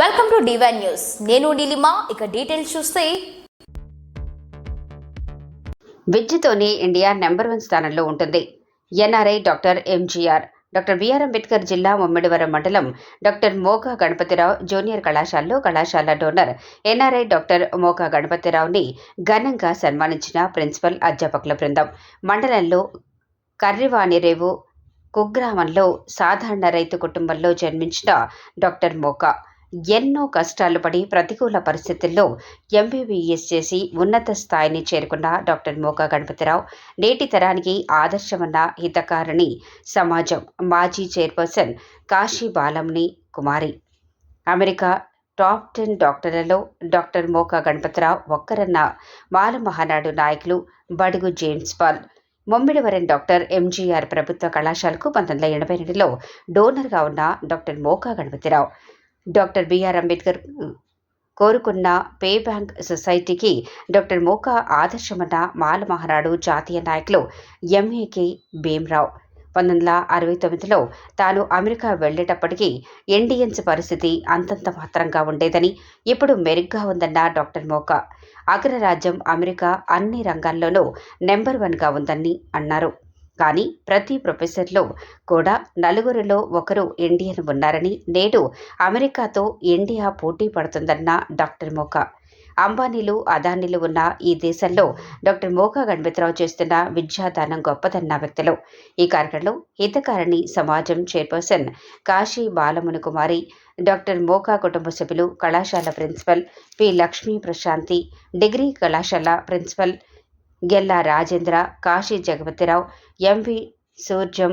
Welcome to divine news నేను నీలిమా ఇక details చూస్తే. విద్యతోనే ఇండియా నెంబర్ వన్ స్థానంలో ఉంటుంది. NRI doctor MGR doctor BR Ambedkar జిల్లా ముమ్మిడివరం మండలం డాక్టర్ మోకా గణపతిరావు జూనియర్ కళాశాలలో కళాశాల డోనర్. ఎన్ఆర్ఐ డాక్టర్ మోకా గణపతిరావుని ఘనంగా సన్మానించిన ప్రిన్సిపల్ అధ్యాపకుల బృందం. మండలంలో కర్రివాణిరేవు కుగ్రామంలో సాధారణ రైతు కుటుంబంలో జన్మించిన డాక్టర్ మోకా ఎన్నో కష్టాలు పడి ప్రతికూల పరిస్థితుల్లో ఎంబీబీఎస్ చేసి ఉన్నత స్థాయిని చేరుకున్న డాక్టర్ మోకా గణపతిరావు నేటి తరానికి ఆదర్శమన్న హితకారిణి సమాజం మాజీ చైర్పర్సన్ కాశీ బాలంని కుమారి. అమెరికా టాప్ టెన్ డాక్టర్లలో డాక్టర్ మోకా గణపతిరావు ఒక్కరన్న మాల మహానాడు నాయకులు బడుగు James Paul Mummidivaram doctor MGR ప్రభుత్వ కళాశాలకు పంతొమ్మిది వందల ఎనభై రెండులో డోనర్గా ఉన్న doctor Moka Ganapathi Rao. Doctor BR Ambedkar కోరుకున్న పే బ్యాంక్ సొసైటీకి డాక్టర్ మోకా ఆదర్శమన్న మాల మహానాడు జాతీయ నాయకులు ఎంఏకే భీమ్రావు. పంతొమ్మిది వందల అరవై తొమ్మిదిలో తాను అమెరికా వెళ్ళేటప్పటికీ ఇండియన్స్ పరిస్థితి అంతంత మాత్రంగా ఉండేదని ఇప్పుడు మెరుగ్గా ఉందన్న డాక్టర్ మోకా. అగ్రరాజ్యం అమెరికా అన్ని రంగాల్లోనూ నెంబర్ వన్గా ఉందని అన్నారు. కానీ ప్రతి ప్రొఫెసర్లో కూడా నలుగురిలో ఒకరు ఇండియన్ ఉన్నారని నేడు అమెరికాతో ఇండియా పోటీ పడుతుందన్న డాక్టర్ మోకా. అంబానీలు అదానీలు ఉన్న ఈ దేశంలో డాక్టర్ మోకా గణపతిరావు చేస్తున్న విద్యాదానం గొప్పదన్న వ్యక్తులు. ఈ కార్యక్రమంలో హితకారిణి సమాజం చైర్పర్సన్ కాశీ బాలముని కుమారి డాక్టర్ మోకా కుటుంబ సభ్యులు కళాశాల principal P Lakshmi Prashanthi degree కళాశాల ప్రిన్సిపల్ గెల్లా రాజేంద్ర కాశీ జగపతిరావు ఎంవి సూర్జం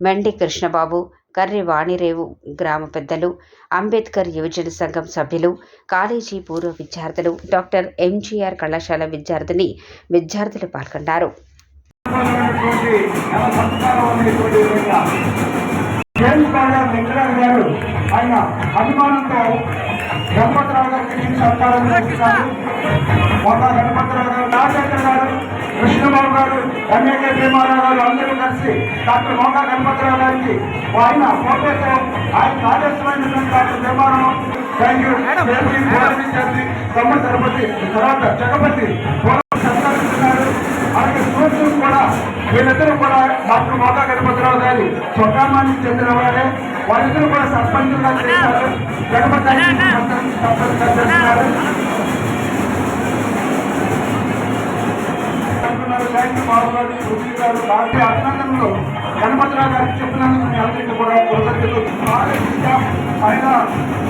మెండి కృష్ణబాబు కర్రి వాణిరేవు గ్రామ పెద్దలు అంబేద్కర్ యువజన సంఘం సభ్యులు కాలేజీ పూర్వ విద్యార్థులు డాక్టర్ ఎంజీఆర్ కళాశాల విద్యార్థిని విద్యార్థులు పాల్గొన్నారు. గారు. ఆయన అభిమానంతో గణపతిరావు గారికి సత్కారం చేస్తున్నారు ఒక గణపతిరావు గారు రాజేంద్ర గారు కృష్ణబాబు గారు ఎమ్మెల్యే భీమారావు గారు అందరూ కలిసి డాక్టర్ మోకా గణపతిరావు గారికి ఆయన ఫోటోతో ఆయన ఆదర్శమైనటువంటి డాక్టర్ భీమారావు థ్యాంక్ యూ విద్యార్థి తర్వాత జగపతి సత్కరిస్తున్నారు అలాగే కూడా వీళ్ళిద్దరూ కూడా డాక్టర్ మోకా గణపతిరావు గారి స్వగ్రామానికి చెందిన వారే వాళ్ళిద్దరూ కూడా సర్పంచులుగా చేశారు. గణపతి సర్పంచ్గా చేస్తున్నారు అంటున్నారు, థాంక్ గారు, సుశీల్ అభినందనలు. గణపతిరావు గారికి చెప్పినందుకు మీ అందరికీ కూడా కృతజ్ఞతలు. ఆయన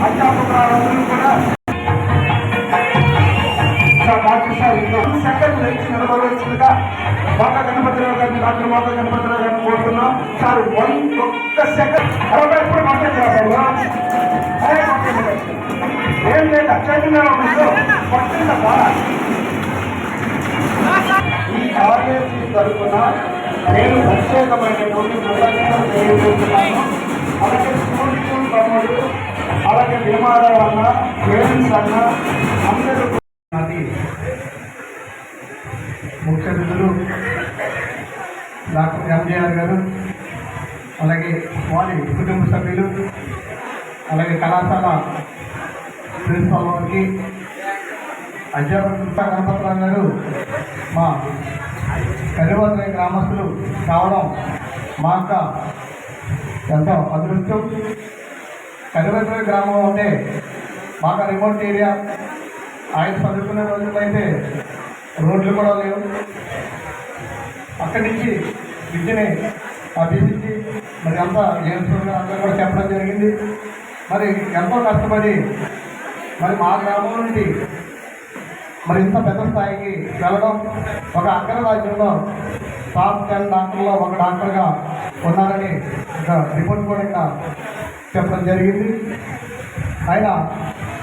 అధ్యాపకులందరూ కూడా డాక్టర్ సార్ సెకండ్ నిలబడవలసిందిగా డాక్టర్ మోక గణపతిరావు గారిని కోరుతున్నాం. సార్ వన్ ఒక్క సెకండ్ ఎవరు ఎప్పుడు మాట్లాడారు ఏం లేదు అత్యంతంగా పట్టిందమ్మా ఈ కాలేజీ తరఫున నేను ప్రత్యేకమైనటువంటి కృతజ్ఞతలు తెలియజేస్తున్నాను. అలాగే స్కూల్ తమ్ముడు అలాగే భీమారావు అన్న పేరెంట్స్ అన్న అందరూ అది ముఖ్య డాక్టర్ ఎంజీఆర్ గారు అలాగే వారి కుటుంబ సభ్యులు అలాగే కళాశాల ప్రిన్సిపాల్ వారికి అధ్యాపక గణపతిరావు గారు మా కరివద్ర గ్రామస్తులు కావడం మా యొక్క ఎంతో అదృష్టం. కరివద్ర గ్రామం అంటే బాగా రిమోట్ ఏరియా. ఆయన చదువుకునే రోజులైతే అయితే రోడ్లు కూడా లేవు. అక్కడి నుంచి విద్యని అభ్యసించి మరి అంతా జేమ్స్గా అందరూ కూడా చెప్పడం జరిగింది. మరి ఎంతో కష్టపడి మరి మా గ్రామం నుండి మరి ఇంత పెద్ద స్థాయికి వెళ్ళడం ఒక అగ్రరాజ్యంలో టాప్ టెన్ డాక్టర్లో ఒక డాక్టర్గా ఉన్నారని ఒక రిపోర్ట్ కూడా ఇంకా చెప్పడం జరిగింది. ఆయన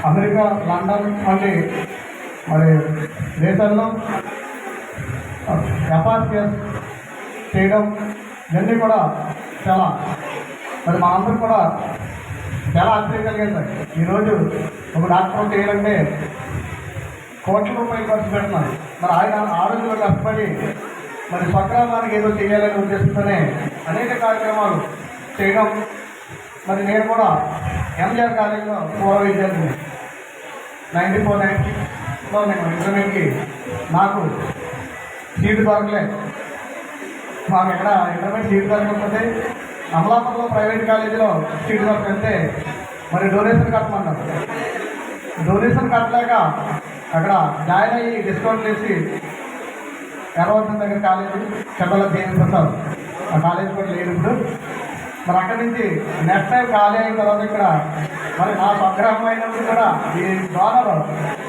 అమెరికా లండన్ వంటి మరి దేశాల్లో ఎఫ్ఆర్పిఎస్ చేయడం ఇవన్నీ కూడా చాలా మరి మనందరూ కూడా చాలా ఆశ్చర్యం కలిగింది ఈరోజు ఒక డాక్టర్ చేయాలంటే కోట్ల రూపాయలు ఖర్చు పెడుతున్నారు మరి ఆయన ఆ రోజుల్లో కష్టపడి మరి స్వగ్రామానికి ఏదో చేయాలని ఉద్దేశంతోనే అనేక కార్యక్రమాలు చేయడం. మరి నేను కూడా ఎంజిఆర్ కాలేజీలో పూర్వ విద్యార్థిని. నైన్టీ ఫోర్ నైన్టీలో నేను ఇంటర్మీడియట్కి నాకు సీటు దొరకలేదు మాకు ఎక్కడ ఇంటర్మీడియట్ సీట్ దొరకకపోతే అమలాపురంలో ప్రైవేట్ కాలేజీలో సీట్ దొరకకపోతే మరి డొనేషన్ కట్టమన్నారు. డొనేషన్ కట్టలేక అక్కడ జాయిన్ అయ్యి డిస్కౌంట్ చేసి ఎర్రవతం దగ్గర కాలేజీ చెడ్డల దేని ప్రసాద్ ఆ కాలేజ్ కూడా లేదు ఇప్పుడు. మరి అక్కడి నుంచి నెక్స్ట్ టైం ఖాళీ అయిన తర్వాత ఇక్కడ మరి నా స్వగ్రహం అయినప్పుడు కూడా ఈ ద్వారా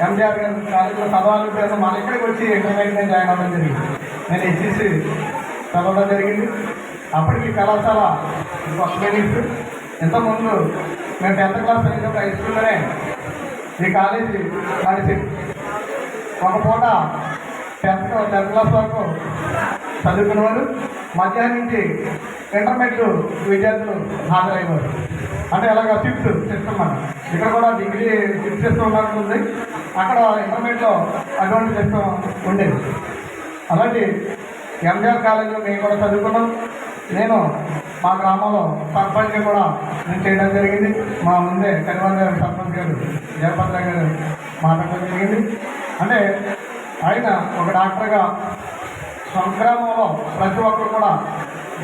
ఎంజిఆర్ గారి కాలేజీలో చదవాలి పేరు మన ఇక్కడికి వచ్చి ఇంటర్మీడియట్ జాయిన్ అవ్వడం జరిగింది. నేను హెచ్ఈసి చదవడం జరిగింది. అప్పటికి కళాశాల కొత్త బిల్డింగ్స్ ఇంతకుముందు మేము టెన్త్ క్లాస్ అయినప్పుడు హై స్కూల్లోనే ఈ కాలేజీ నడిచింది ఒక పూట టెన్త్ టెన్త్ క్లాస్ వరకు చదువుకునేవారు మధ్యాహ్నం నుంచి ఇంటర్మీడియట్ విద్యార్థులు హాజరయ్యేవారు. అంటే ఇలాగ ఫిఫ్త్ సిస్టమ్ ఇక్కడ కూడా డిగ్రీ ఫిఫ్త్ సిస్టమ్ ఉన్నట్టుంది అక్కడ ఇంటర్మీడియట్లో అటువంటి సిస్టమ్ ఉండేది. అలాంటి ఎంజిఆర్ కాలేజీలో మేము కూడా చదువుకున్నాం. నేను మా గ్రామంలో సర్పంచ్ కూడా నేను చేయడం జరిగింది. మా ముందే కనివాన్ గారు సర్పంచ్ గారు జయపత్ర గారు మాట్లాడడం జరిగింది. అంటే ఆయన ఒక డాక్టర్గా సంగ్రామంలో ప్రతి ఒక్కరు కూడా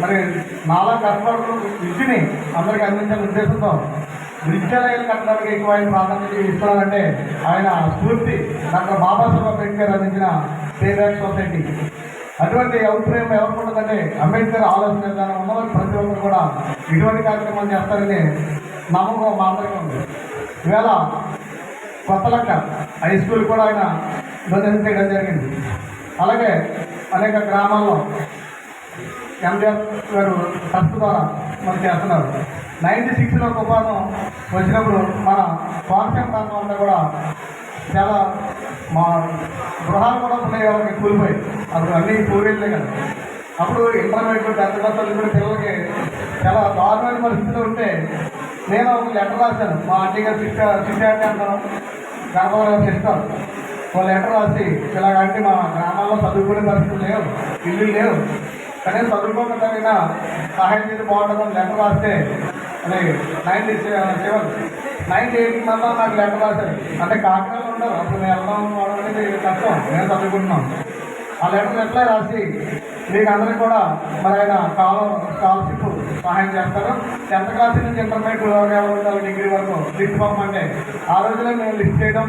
మరి నాలా కష్టపడుతూ విద్యని అందరికీ అందించాలనే ఉద్దేశంతో విద్యాలయాలు కట్టడానికి ఎక్కువ ఆయన ప్రాధాన్యత ఇస్తున్నారంటే ఆయన స్ఫూర్తి డాక్టర్ బాబాసాహెబ్ అంబేద్కర్ అందించిన పేబ్యాక్ సొసైటీ. అటువంటి అభిప్రాయం ఎవరికి ఉంటుందంటే అంబేద్కర్ ఆలోచన విధానం ఉన్న ప్రతి ఒక్కరు కూడా ఇటువంటి కార్యక్రమాలు చేస్తారని నమ్మకం మా అందరికీ ఉంది. ఈవేళ కొత్త లెక్క హై స్కూల్ కూడా ఆయన డొనేషన్ చేయడం జరిగింది. అలాగే అనేక గ్రామాల్లో ఎంజిఆర్ గారు ట్రస్ట్ ద్వారా మనం చేస్తున్నారు. నైంటీ సిక్స్లో తుఫాను వచ్చినప్పుడు మన కోనసీమ ప్రాంతం అంతా కూడా చాలా మా గృహాలు కూడా ఉన్నాయి వాళ్ళకి కూలిపోయి అప్పుడు అన్నీ కూలీలే కదా. అప్పుడు ఇంటర్మీడియట్ టెన్త్ క్లాస్ చదువుకునే పిల్లలకి చాలా దారుణమైన పరిస్థితులు ఉంటే నేను ఒక లెటర్ రాశాను. మా ఆంటీ గారు సిస్టర్ సిస్టర్ అంటే అంటాను గర్భవరం సిస్టర్ ఒక లెటర్ రాసి ఇలాగంటే మా గ్రామాల్లో చదువుకునే పరిస్థితులు లేవు ఇల్లు లేవు. కానీ చదువుకోకుండా సహాయం చేసి బాగుంటుందని లెటర్ రాస్తే అది నైన్టీ సెవెన్ నైన్టీ ఎయిట్ మళ్ళీ నాకు లెటర్ రాశారు. అంటే కాకినాడలో ఉండరు. అప్పుడు నేను వెళ్దాం అనేది కష్టం. నేను చదువుకుంటున్నాను. ఆ లెటర్ ఎట్లా రాసి మీకు అందరికీ కూడా మరి ఆయన కాలం స్కాలర్షిప్ సహాయం చేస్తారు. టెన్త్ క్లాస్ నుంచి ఇంటర్మీడియట్ వరకు ఉండాలి డిగ్రీ వరకు లిస్ట్ పంపండి ఆ రోజులో నేను లిస్ట్ చేయడం.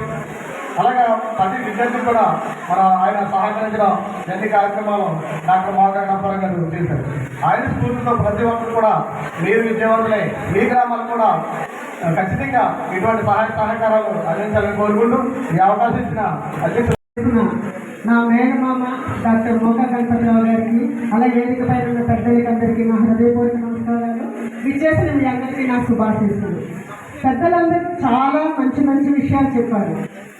అలాగా ప్రతి విద్యార్థి కూడా మన ఆయన సహకరించడం ఎన్ని కార్యక్రమాలు డాక్టర్ మోహన్ గణపరం గారు చేశారు. ఆయన స్ఫూర్తితో ప్రతి ఒక్కరు కూడా మీరు విద్యావంతులే మీ గ్రామాలు కూడా ఖచ్చితంగా ఇటువంటి సహాయ సహకారాలు అందించాలని కోరుకుంటూ ఈ అవకాశం ఇచ్చిన అధ్యక్షులు నా మేనమామ డాక్టర్ మోకా గణపతిరావు గారికి అలాగే వేదిక పైన ఉన్న పెద్దలకి అందరికీ నా హృదయపూర్వక నమస్కారాలు. విచ్చేసిన మీ అందరికీ నా శుభాశిస్తులు పెద్దలందరూ చాలా మంచి మంచి విషయాలు చెప్పారు.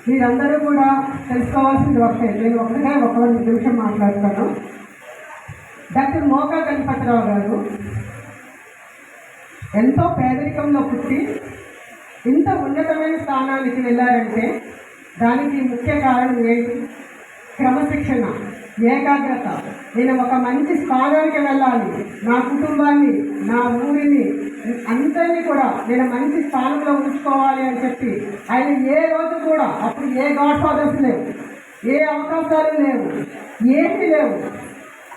మీరందరూ కూడా తెలుసుకోవాల్సింది ఒకటే నేను ఒకటిగా ఒక నిమిషం మాట్లాడతాను. డాక్టర్ మోకా గణపతిరావు గారు ఎంతో పేదరికంలో పుట్టి ఇంత ఉన్నతమైన స్థానానికి వెళ్ళారంటే దానికి ముఖ్య కారణం ఏంటి? క్రమశిక్షణ ఏకాగ్రత. నేను ఒక మంచి స్థానానికి వెళ్ళాలి. నా కుటుంబాన్ని నా ఊరిని అందరినీ కూడా నేను మంచి స్థానంలో ఉంచుకోవాలి అని చెప్పి ఆయన ఏ రోజు కూడా అప్పుడు ఏ గాడ్ ఫాదర్స్ లేవు. ఏ అవకాశాలు లేవు. ఏమి లేవు.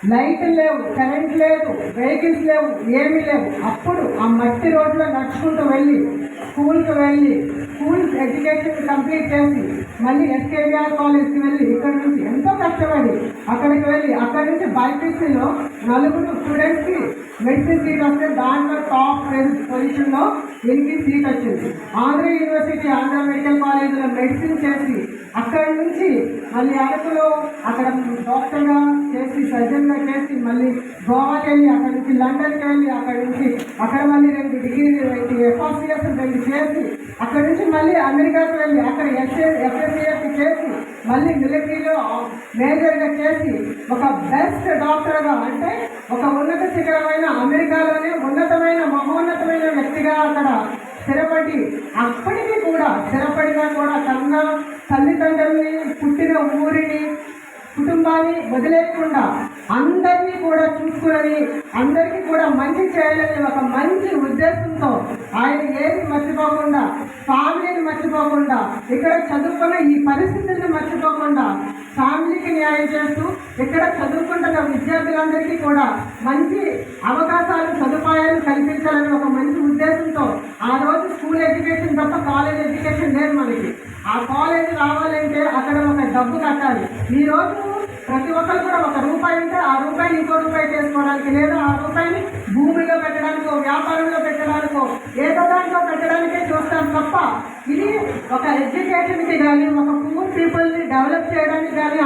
లైట్ లేవు కరెంట్ లేదు వెహికల్స్ లేవు ఏమీ లేవు. అప్పుడు ఆ మట్టి రోడ్లో నడుచుకుంటూ వెళ్ళి స్కూల్కి వెళ్ళి స్కూల్ ఎడ్యుకేషన్ కంప్లీట్ చేసి మళ్ళీ ఎస్కేవిఆర్ కాలేజ్కి వెళ్ళి ఇక్కడ నుంచి ఎంత కష్టపడి అక్కడికి వెళ్ళి అక్కడి నుంచి బైపీసీలో నలుగురు స్టూడెంట్స్కి మెడిసిన్ సీట్ వస్తే దాంట్లో టాప్ పొజిషన్లో దీనికి సీట్ వచ్చింది. ఆంధ్ర యూనివర్సిటీ ఆంధ్ర మెడికల్ కాలేజీలో మెడిసిన్ చేసి అక్కడి నుంచి మళ్ళీ అరకులో అక్కడ డాక్టర్గా చేసి సర్జన్గా చేసి మళ్ళీ గోవాకి వెళ్ళి అక్కడి నుంచి లండన్కి వెళ్ళి అక్కడి నుంచి అక్కడ మళ్ళీ రెండు డిగ్రీ ఎఫ్ఆర్సీఎస్ రెండు చేసి అక్కడి నుంచి మళ్ళీ అమెరికాకి వెళ్ళి అక్కడ ఎస్ఏ ఎఫ్ఎస్సిఎస్ చేసి మళ్ళీ మిలిటరీలో మేజర్గా చేసి ఒక బెస్ట్ డాక్టర్గా అంటే ఒక ఉన్నత శిఖరమైన అమెరికాలోనే ఉన్నతమైన మహోన్నతమైన వ్యక్తిగా అక్కడ స్థిరపడి అప్పటికి కూడా స్థిరపడినా కూడా కన్నా తల్లిదండ్రుల్ని పుట్టిన ఊరిని కుటుంబాన్ని వదిలేయకుండా అందరినీ కూడా చూసుకుని అందరికీ కూడా మంచి చేయాలని ఒక మంచి ఉద్దేశంతో ఆయన ఏది మర్చిపోకుండా ఫ్యామిలీని మర్చిపోకుండా ఇక్కడ చదువుకున్న ఈ పరిస్థితుల్ని మర్చిపోకుండా ఫ్యామిలీకి న్యాయం చేస్తూ ఇక్కడ చదువుకుంటున్న విద్యార్థులందరికీ కూడా మంచి అవకాశాలు సదుపాయాలు కల్పించాలని ఒక మంచి ఉద్దేశంతో ఆ రోజు స్కూల్ ఎడ్యుకేషన్ తప్ప కాలేజ్ ఎడ్యుకేషన్ లేదు మనకి. ఆ కాలేజ్ రావాలంటే అక్కడ ఒక డబ్బు కట్టాలి. ఈ రోజు ప్రతి ఒక్కరు కూడా ఒక రూపాయి ఉంటే ఆ రూపాయిని ఇంకో రూపాయి చేసుకోవడానికి లేదా ఆ రూపాయిని భూమిలో పెట్టడానికో వ్యాపారంలో పెట్టడానికో ఏదో దాంట్లో పెట్టడానికే చూస్తాం తప్ప ఇది ఒక ఎడ్యుకేషన్కి కానీ ఒక పూర్ పీపుల్ని డెవలప్ చేయడానికి కానీ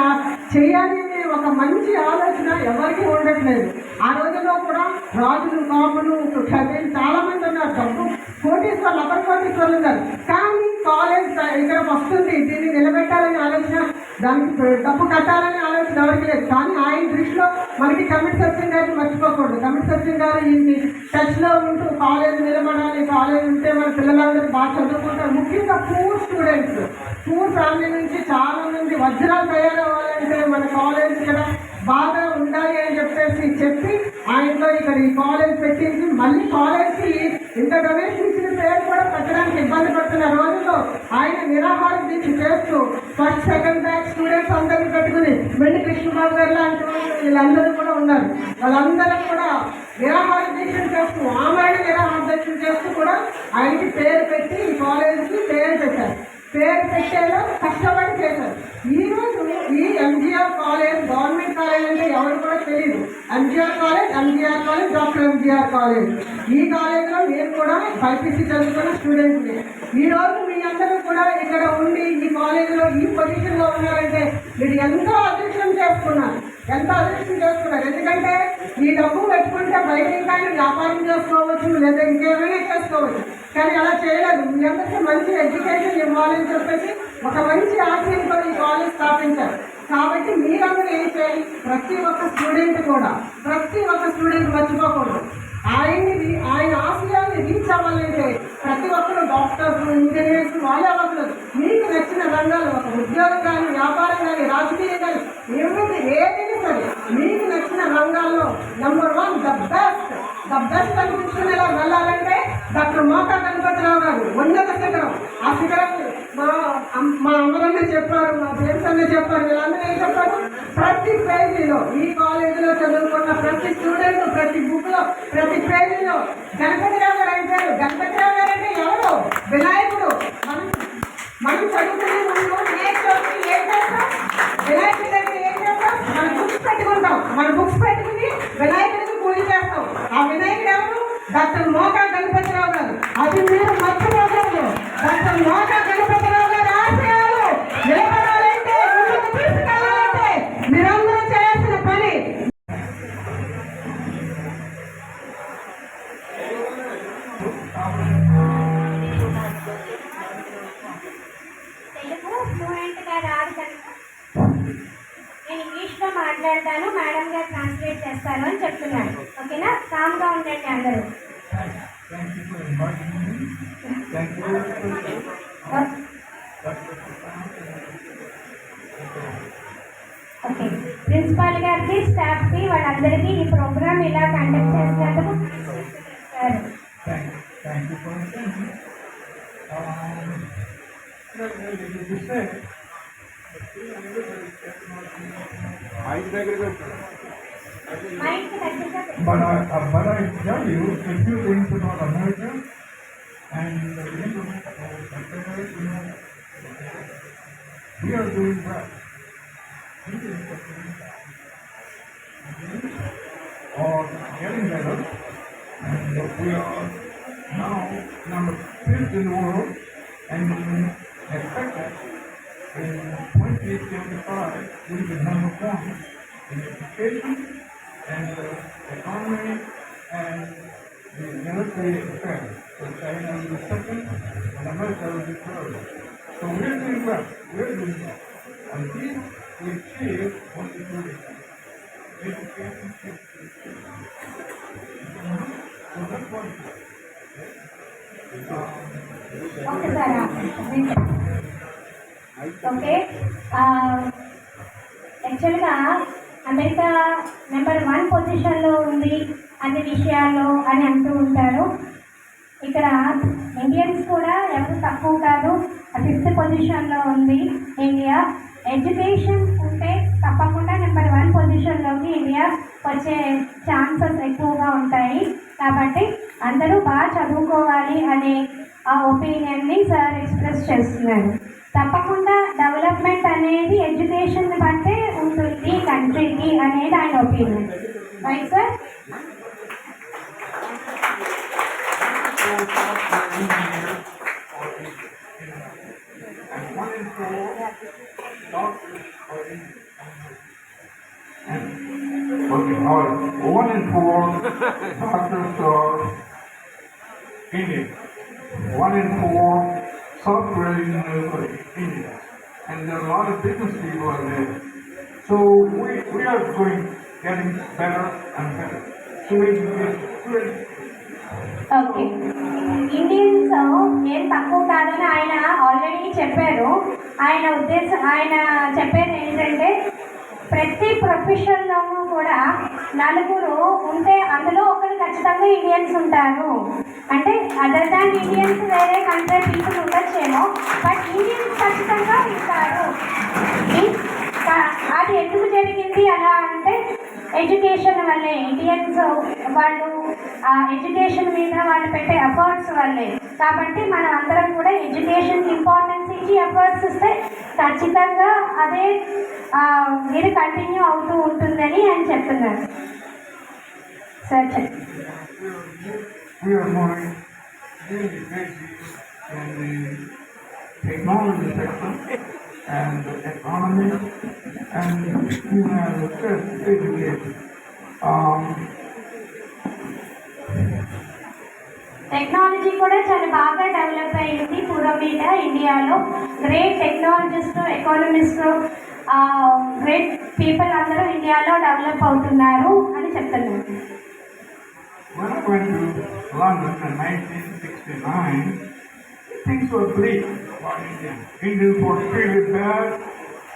చేయాలి అనే ఒక మంచి ఆలోచన ఎవరికి ఉండట్లేదు. ఆ రోజుల్లో కూడా రాజులు కాపులు క్షత్రియులు చాలా మంది ఉన్నారు. డబ్బు కోటీశ్వర్లు అప్పటి కోటీశ్వర్లు ఉన్నారు. కానీ కాలేజ్ ఇక్కడ వస్తుంది దీన్ని నిలబెట్టాలని ఆలోచన దానికి డబ్బు కట్టాలని ఆలోచన ఎవరికి లేదు. కానీ ఆయన దృష్టిలో మనకి కమిట్ సత్యం గారిని మర్చిపోకూడదు. కమిట్ సత్యం గారు ఈ టచ్లో ఉంటూ కాలేజ్ నిలబడాలి కాలేజ్ ఉంటే మన పిల్లలందరూ బాగా చదువుకుంటారు. ముఖ్యంగా పూర్ స్టూడెంట్స్. పూర్ ఫ్యామిలీ నుంచి చాలా మంది వజ్రాలు తయారవ్వాలంటే మన కాలేజ్ ఇక్కడ బాగా ఉండాలి అని చెప్పేసి చెప్పి ఆయనతో ఇక్కడ ఈ కాలేజ్ పెట్టించి మళ్ళీ కాలేజ్కి ఇంత డొనేషన్ ఇచ్చిన పేరు కూడా పెట్టడానికి ఇబ్బంది పడుతున్న రోజుల్లో ఆయన నిరాహార దీక్ష చేస్తూ ఫస్ట్ సెకండ్ బ్యాచ్ స్టూడెంట్స్ అందరినీ పెట్టుకుని వెండి కృష్ణబాబు గారు లాంటి వాళ్ళు వీళ్ళందరూ కూడా ఉన్నారు. వాళ్ళందరూ కూడా నిరాహార దీక్ష చేస్తూ ఆమెను నిరాహార దీక్ష చేస్తూ కూడా ఆయనకి పేరు పెట్టి ఈ కాలేజీకి పేరు పెట్టారు. పేరు పెట్టేలా కష్టపడి చేశారు. ఈరోజు ఈ ఎంజీఆర్ కాలేజ్ గవర్నమెంట్ కాలేజ్ అంటే ఎవరు కూడా తెలియదు MGR college MGR college doctor MGR college. ఈ కాలేజ్లో నేను కూడా బైపీసీ చదువుకున్న స్టూడెంట్ని ఈరోజు రోజు మీ అందరూ కూడా ఇక్కడ ఉండి ఈ కాలేజీలో ఈ పొజిషన్లో ఉన్నారంటే మీరు ఎంతో అదృష్టం చేసుకున్నారు? ఎంత అదృష్టం చేసుకున్నారు? ఎందుకంటే ఈ డబ్బు పెట్టుకుంటే బయట ఇంకా వ్యాపారం చేసుకోవచ్చు లేదా ఇంకేమైనా చేసుకోవచ్చు. కానీ అలా చేయలేదు. మీ అందరికీ మంచి ఎడ్యుకేషన్ ఇవ్వాలని చెప్పేసి ఒక మంచి ఆశయంతో ఈ కాలేజ్ స్థాపించారు. కాబట్టి మీరందరూ ఏం చేయాలి? ప్రతి ఒక్క స్టూడెంట్ కూడా ప్రతి ఒక్క స్టూడెంట్ మర్చిపోకూడదు. ఆయన్ని ఆయన ఆశయాన్ని రీచ్ అవ్వాలంటే ప్రతి ఒక్కరు డాక్టర్స్ ఇంజనీర్స్ వాళ్ళే అవ్వట్లేదు మీకు నచ్చిన రంగాలు ఒక ఉద్యోగం కానీ వ్యాపారం కానీ రాజకీయం కానీ ఏమిటి ఏదైనా సరే. మీకు నచ్చిన రంగాల్లో number one the best the best అనిపించుకునేలా వెళ్ళాలంటే డాక్టర్ మోకా గణపతిరావు గారు ఉన్నత శిఖరం. ఆ శిఖరం మా మా అమ్మరన్న చెప్పారు మా ఫ్రెండ్స్ అన్న చెప్పారు వీళ్ళందరూ ఏం చెప్పారు? ప్రతి పేజీలో ఈ కాలేజీలో చదువుకున్న ప్రతి స్టూడెంట్ ప్రతి బుక్లో ప్రతి పేజీలో గణపతిరావు గారు అంటారు. గణపతిరావు గారు అంటే ఎవరు? వినాయకుడు. మనం మనం చదువుకునే ముందు ఏ చదువు ఏం చేస్తాం వినాయకుడి దగ్గర ఏం చేస్తాం మన బుక్స్ పెట్టుకుంటాం. మన బుక్స్ పెట్టుకుని వినాయకుడికి పూజ చేస్తాం. ఆ వినాయకుడు ఎవరు? డాక్టర్ మోకా గణపతిరావు గారు. అది మీరు మర్చిపోకూడదు. డాక్టర్ మోకా గణపతిరావు స్టాఫ్కి వాళ్ళందరికీ ఈ ప్రోగ్రామ్ ఇలా కండక్ట్ చేసినందుకు సరే Thank you for attending. Um, you said, మైండ్కి దగ్గరగా పెట్టు. But I, uh, but I tell you a few things about America and the internet or whatever, you know, we are doing well. Are getting better, and we are now number fifth in the world, and expected in 2025 we will be number one in education and the economy and the military affairs. So China is the second and America is the third. So we're doing well. We're doing well. And this we achieve what we do. Okay sir okay యాక్చువల్గా America number one పొజిషన్లో ఉంది అన్ని విషయాల్లో అని అంటూ ఉంటారు. ఇక్కడ Indians కూడా ఎవరు తక్కువ కాదు ఫిఫ్త్ పొజిషన్లో ఉంది ఇండియా ఎడ్యుకేషన్ ఉంటే తప్పకుండా నెంబర్ వన్ పొజిషన్లోకి ఇండియా వచ్చే ఛాన్సెస్ ఎక్కువగా ఉంటాయి. కాబట్టి అందరూ బాగా చదువుకోవాలి అనే ఆ ఒపీనియన్ని సార్ ఎక్స్ప్రెస్ చేస్తున్నారు. తప్పకుండా డెవలప్మెంట్ అనేది ఎడ్యుకేషన్ బట్టే ఉంటుంది కంట్రీకి అనేది ఆయన opinion right sir Thank you. Indian. And, okay, all right. One in four doctors are Indian. One in four software engineers are Indian. And there are a lot of business people in there. So we, we are going, getting better and better. Okay. Indians ఏం తక్కువ కాదని ఆయన already చెప్పారు. ఆయన ఉద్దేశం ఆయన చెప్పేది ఏంటంటే ప్రతి ప్రొఫెషన్లోనూ కూడా నలుగురు ఉంటే అందులో ఒకరు ఖచ్చితంగా ఇండియన్స్ ఉంటారు. అంటే అదర్ దాన్ ఇండియన్స్ వేరే కంట్రీ పీపుల్ ఉండొచ్చేమో బట్ ఇండియన్స్ ఖచ్చితంగా ఉంటారు. అది ఎందుకు జరిగింది అలా అంటే ఎడ్యుకేషన్ వల్లే ఇండియన్స్ వాళ్ళు ఆ ఎడ్యుకేషన్ మీద వాళ్ళు పెట్టే ఎఫర్ట్స్ వల్లే. కాబట్టి మనం అందరం కూడా ఎడ్యుకేషన్కి ఇంపార్టెన్స్ ఇచ్చి ఎఫర్ట్స్ ఇస్తే ఖచ్చితంగా అదే ఇది కంటిన్యూ అవుతూ ఉంటుందని ఆయన చెప్తున్నారు. సార్ చెప్పండి and economy, and you have. Um, technology కూడా చాలా బాగా డెవలప్ అయింది పూర్వమీద ఇండియాలో great technologist economist great people అందరూ ఇండియాలో డెవలప్ అవుతున్నారు అని చెప్తున్నారు things were bleak Indians. Were treated bad,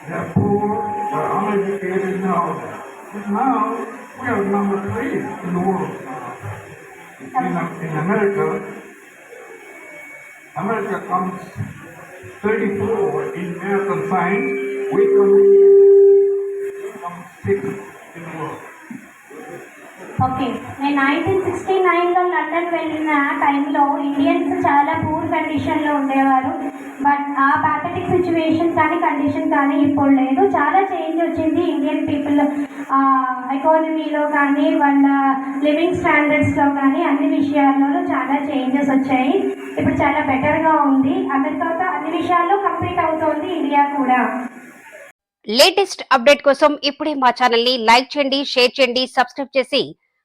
they're poor, they're uneducated that. But now, we are number three in the world. In, in America, America comes 34 in and science, we come, come sixth in the world. Okay నేను nineteen sixty నైన్లో London వెళ్ళిన టైంలో Indians చాలా poor కండిషన్లో ఉండేవారు. But ఆ pathetic situation కానీ condition కానీ ఇప్పుడు లేదు. చాలా చేంజ్ వచ్చింది ఇండియన్ పీపుల్ ఎకానమీలో కానీ వాళ్ళ లివింగ్ స్టాండర్డ్స్లో కానీ అన్ని విషయాల్లోనూ చాలా చేంజెస్ వచ్చాయి. ఇప్పుడు చాలా బెటర్గా ఉంది. అమెరికాతో అన్ని విషయాల్లో కంప్లీట్ అవుతోంది ఇండియా కూడా. లేటెస్ట్ అప్డేట్ కోసం ఇప్పుడే మా ఛానల్ని లైక్ చేయండి షేర్ చేయండి సబ్స్క్రైబ్ చేసి